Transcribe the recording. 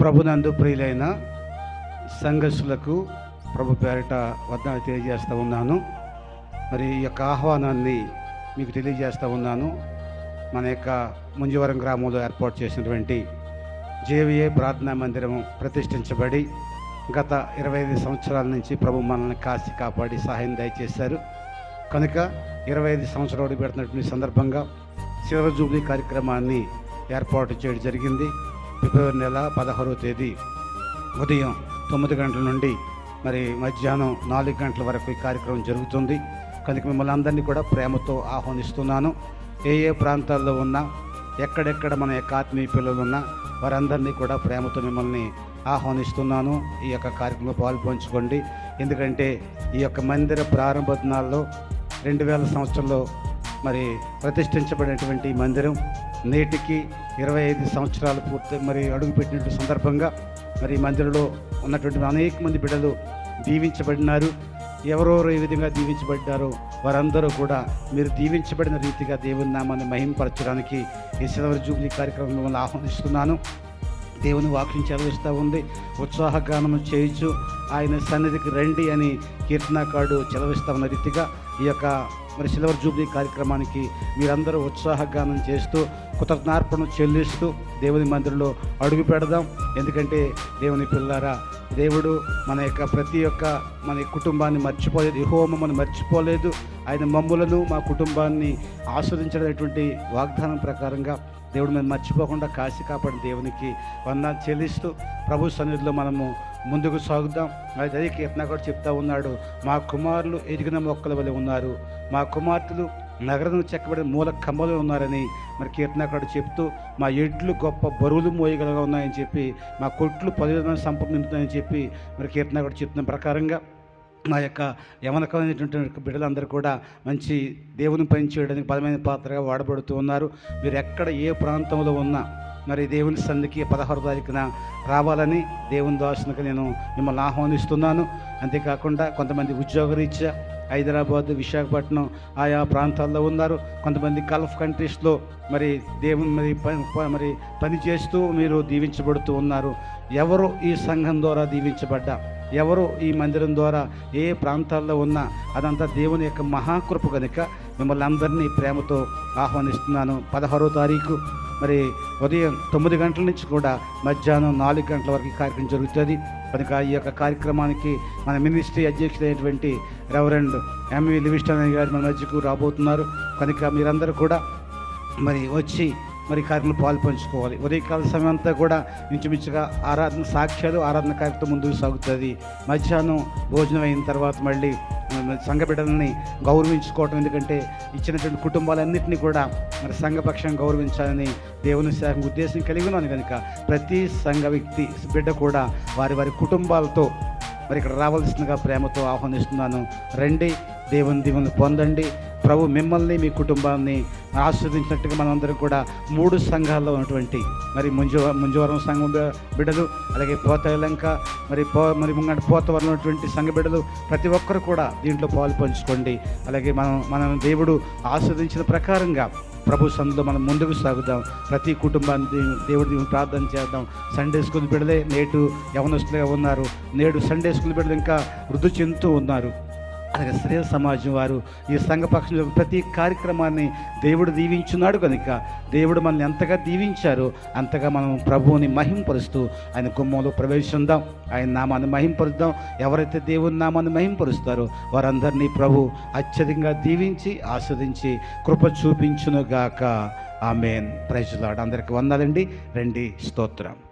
ప్రభునందు ప్రియులైన సంఘర్షులకు ప్రభు పేరిట వద్దన తెలియజేస్తూ ఉన్నాను. మరి ఈ యొక్క ఆహ్వానాన్ని మీకు తెలియజేస్తూ ఉన్నాను. మన యొక్క ముంజవరం గ్రామంలో ఏర్పాటు చేసినటువంటి జేవిఏ ప్రార్థనా మందిరం ప్రతిష్ఠించబడి గత ఇరవై ఐదు సంవత్సరాల నుంచి ప్రభు మనల్ని కాశీ కాపాడి సహాయం దయచేశారు. కనుక ఇరవై ఐదు సంవత్సరాలు పెడుతున్నటువంటి సందర్భంగా శివ జూబ్లీ కార్యక్రమాన్ని ఏర్పాటు చేయడం జరిగింది. ఫిబ్రవరి నెల పదహారో తేదీ ఉదయం తొమ్మిది గంటల నుండి మరి మధ్యాహ్నం నాలుగు గంటల వరకు ఈ కార్యక్రమం జరుగుతుంది. కనుక మిమ్మల్ని అందరినీ కూడా ప్రేమతో ఆహ్వానిస్తున్నాను. ఏ ఏ ప్రాంతాల్లో ఉన్నా ఎక్కడెక్కడ మన యొక్క ఆత్మీయ పిల్లలు ఉన్నా వారందరినీ కూడా ప్రేమతో మిమ్మల్ని ఆహ్వానిస్తున్నాను. ఈ యొక్క కార్యక్రమంలో పాల్పంచుకోండి. ఎందుకంటే ఈ యొక్క మందిర ప్రారంభ దినాల్లో రెండు వేల సంవత్సరంలో మరి ప్రతిష్ఠించబడినటువంటి మందిరం నేటికి ఇరవై ఐదు సంవత్సరాలు పూర్తి మరి అడుగుపెట్టినటువంటి సందర్భంగా మరి మందిరంలో ఉన్నటువంటి అనేక మంది బిడ్డలు దీవించబడినారు. ఎవరెవరు ఏ విధంగా దీవించబడ్డారో వారందరూ కూడా మీరు దీవించబడిన రీతిగా దేవుని నామాన్ని మహింపరచడానికి ఈ సిల్వర్ జూబ్లీ కార్యక్రమం మిమ్మల్ని ఆహ్వానిస్తున్నాను. దేవుని వాక్యం చదివిస్తూ ఉంది. ఉత్సాహగానం చేయొచ్చు ఆయన సన్నిధికి రండి అని కీర్తనాకాడు చదివిస్తా ఉన్న రీతిగా ఈ యొక్క మరి సిల్వర్ జూబ్లీ కార్యక్రమానికి మీరందరూ ఉత్సాహగానం చేస్తూ కృతజ్ఞార్పణ చెల్లిస్తూ దేవుని మందిరంలో అడుగు పెడదాం. ఎందుకంటే దేవుని పిల్లారా దేవుడు మన యొక్క ప్రతి ఒక్క మన కుటుంబాన్ని మర్చిపోలేదు మనం మర్చిపోలేదు. ఆయన మమ్ములను మా కుటుంబాన్ని ఆస్వాదించినటువంటి వాగ్దానం ప్రకారంగా దేవుడు మేము మర్చిపోకుండా కాశీ కాపాడిన దేవునికి వందాలు చెల్లిస్తూ ప్రభు సన్నిధిలో మనము ముందుకు సాగుదాం. అదే కీర్తన కూడా చెప్తా ఉన్నాడు. మా కుమారులు ఎదిగిన మొక్కల వలె ఉన్నారు. మా కుమార్తెలు నగరం చెక్కబడిన మూల కమ్మలు ఉన్నారని మరి కీర్తనకాడు చెప్తూ మా ఎడ్లు గొప్ప బరువులు మోయగలగా ఉన్నాయని చెప్పి మా కొట్లు పదివేల సంపద నింపుతాయని చెప్పి మరి కీర్తనకాడు చెప్తున్న ప్రకారంగా మా యొక్క యవనకమైనటువంటి బిడ్డలందరూ కూడా మంచి దేవుని పని చేయడానికి బలమైన పాత్రగా వాడబడుతూ ఉన్నారు. మీరు ఎక్కడ ఏ ప్రాంతంలో ఉన్నా మరి దేవుని సంధికి పదహారు తారీఖున రావాలని దేవుని దాసునికి నేను మిమ్మల్ని ఆహ్వానిస్తున్నాను. అంతేకాకుండా కొంతమంది ఉద్యోగరీత్యా హైదరాబాద్ విశాఖపట్నం ఆయా ప్రాంతాల్లో ఉన్నారు. కొంతమంది గల్ఫ్ కంట్రీస్లో మరి దేవుని మరి పని మరి పని చేస్తూ మీరు దీవించబడుతూ ఉన్నారు. ఎవరు ఈ సంఘం ద్వారా దీవించబడ్డా? ఎవరు ఈ మందిరం ద్వారా ఏ ప్రాంతాల్లో ఉన్నా అదంతా దేవుని యొక్క మహాకృప కనుక మిమ్మల్ని అందరినీ ప్రేమతో ఆహ్వానిస్తున్నాను. పదహారో తారీఖు మరి ఉదయం తొమ్మిది గంటల నుంచి కూడా మధ్యాహ్నం నాలుగు గంటల వరకు కార్యక్రమం జరుగుతుంది. కనుక ఈ యొక్క కార్యక్రమానికి మన మినిస్ట్రీ అధ్యక్షుడైనటువంటి రెవరెండ్ ఎంవి లివిస్టన్ గారు మన మధ్యకు రాబోతున్నారు. కనుక మీరందరూ కూడా మరి వచ్చి మరి కార్యక్రమం పాలు పంచుకోవాలి ఉదయకాల సమయం అంతా కూడా ఇంచుమించుగా ఆరాధన సాక్ష్యాలు ఆరాధన కార్యక్రమం ముందుకు సాగుతుంది. మధ్యాహ్నం భోజనం అయిన తర్వాత మళ్ళీ సంఘ బిడ్డలని గౌరవించుకోవటం ఎందుకంటే ఇచ్చినటువంటి కుటుంబాలన్నింటినీ కూడా మరి సంఘపక్షం గౌరవించాలని దేవుని శాఖ ఉద్దేశం కలిగి ఉన్నాను కనుక ప్రతి సంఘ వ్యక్తి బిడ్డ కూడా వారి వారి కుటుంబాలతో మరి ఇక్కడ రావాల్సిందిగా ప్రేమతో ఆహ్వానిస్తున్నాను. రండి దేవుని దీవెనలు పొందండి. ప్రభు మిమ్మల్ని మీ కుటుంబాన్ని ఆస్వాదించినట్టుగా మనందరం కూడా మూడు సంఘాల్లో ఉన్నటువంటి మరి ముంజు ముంజవరం సంఘం బిడ్డలు అలాగే పోతలంక మరి పో మరి ముంగంట పోతవరం ఉన్నటువంటి సంఘ బిడ్డలు ప్రతి ఒక్కరు కూడా దీంట్లో పాలు పంచుకోండి. అలాగే మనం మనం దేవుడు ఆస్వాదించిన ప్రకారంగా ప్రభు సందులో మనం ముందుకు సాగుదాం. ప్రతి కుటుంబాన్ని దేవుడి ప్రార్థన చేద్దాం. సండే స్కూల్ బిడ్డలే నేటు యవనస్తులుగా ఉన్నారు. నేడు సండే స్కూల్ బిడ్డలు ఇంకా వృద్ధి చెందుతూ ఉన్నారు. అలాగే శ్రేయ సమాజం వారు ఈ సంఘపక్షంలో ప్రతి కార్యక్రమాన్ని దేవుడు దీవించున్నాడు కనుక దేవుడు మనల్ని ఎంతగా దీవించారో అంతగా మనం ప్రభువుని మహింపరుస్తూ ఆయన గుమ్మంలో ప్రవేశిందాం. ఆయన నామాన్ని మహింపరుద్దాం. ఎవరైతే దేవుని నామాన్ని మహింపరుస్తారో వారందరినీ ప్రభు అత్యధికంగా దీవించి ఆస్వాదించి కృప చూపించునుగాక. ఆమెన్. ప్రైజులాడు అందరికి వందాలండి. రండి. స్తోత్రం.